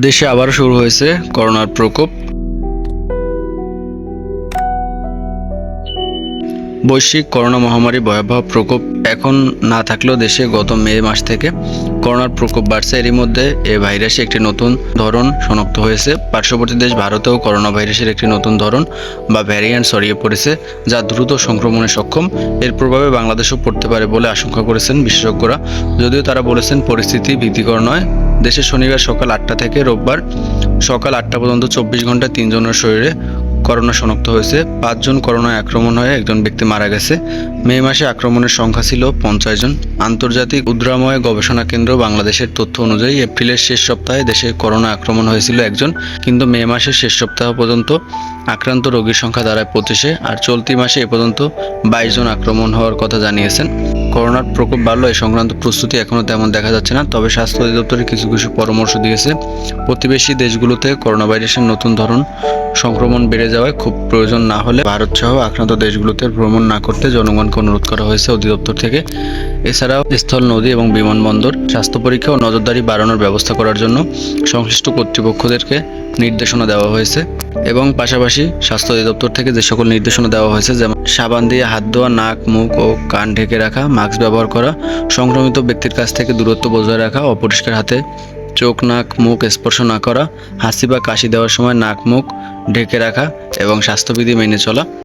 দেশে আবার শুরু হয়েছে করোনার প্রকোপ। বৈশ্বিক করোনা মহামারী ভয়াবহ প্রকোপ এখন না থাকলেও দেশে গত মে মাস থেকে করোনার প্রকোপ বাড়ছে। এরই মধ্যে এ ভাইরাসে একটি নতুন ধরন শনাক্ত হয়েছে। পার্শ্ববর্তী দেশ ভারতেও করোনা ভাইরাসের একটি নতুন ধরন বা ভ্যারিয়েন্ট ছড়িয়ে পড়েছে, যা দ্রুত সংক্রমণে সক্ষম। এর প্রভাবে বাংলাদেশও পড়তে পারে বলে আশঙ্কা করেছেন বিশেষজ্ঞরা। যদিও তারা বলেছেন পরিস্থিতি ভীতিকর নয়। দেশে শনিবার সকাল আটটা থেকে রোববার সকাল আটটা পর্যন্ত চব্বিশ ঘণ্টা তিনজনের শরীরে করোনা শনাক্ত হয়েছে। পাঁচজন করোনায় আক্রমণ হয়ে একজন ব্যক্তি মারা গেছে। মে মাসে আক্রমণের সংখ্যা ছিল পঞ্চাশ জন। আন্তর্জাতিক উদ্রাময় গবেষণা কেন্দ্র বাংলাদেশের তথ্য অনুযায়ী এপ্রিলের শেষ সপ্তাহে দেশে করোনা আক্রমণ হয়েছিল একজন। কিন্তু মে মাসের শেষ সপ্তাহ পর্যন্ত আক্রান্ত রোগীর সংখ্যা দাঁড়ায় পঁচিশে। আর চলতি মাসে এ পর্যন্ত বাইশ জন আক্রমণ হওয়ার কথা জানিয়েছেন। করোনার প্রকোপ বাড়লো এই সংক্রান্ত প্রস্তুতি এখনও তেমন দেখা যাচ্ছে না। তবে স্বাস্থ্য অধিদপ্তরে কিছু কিছু পরামর্শ দিয়েছে। প্রতিবেশী দেশগুলোতে করোনা ভাইরাসের নতুন ধরন সংক্রমণ বেড়ে যাওয়ায় খুব প্রয়োজন না হলে ভারত সহ আক্রান্ত দেশগুলোতে ভ্রমণ না করতে জনগণকে অনুরোধ করা হয়েছে অধিদপ্তর থেকে। এছাড়াও স্থল নদী এবং বিমানবন্দর, স্বাস্থ্য পরীক্ষা ও নজরদারি বাড়ানোর ব্যবস্থা করার জন্য সংশ্লিষ্ট কর্তৃপক্ষদেরকে নির্দেশনা দেওয়া হয়েছে এবং পাশাপাশি স্বাস্থ্য অধিদপ্তর থেকে যে সকল নির্দেশনা দেওয়া হয়েছে, যেমন সাবান দিয়ে হাত ধোয়া, নাক, মুখ ও কান ঢেকে রাখা, মাস্ক ব্যবহার করা, সংক্রমিত ব্যক্তির কাছ থেকে দূরত্ব বজায় রাখা, অপরিষ্কার হাতে চোখ, নাক, মুখ স্পর্শ না করা, হাসি বা কাশি দেওয়ার সময় নাক, মুখ ঢেকে রাখা এবং স্বাস্থ্যবিধি মেনে চলা।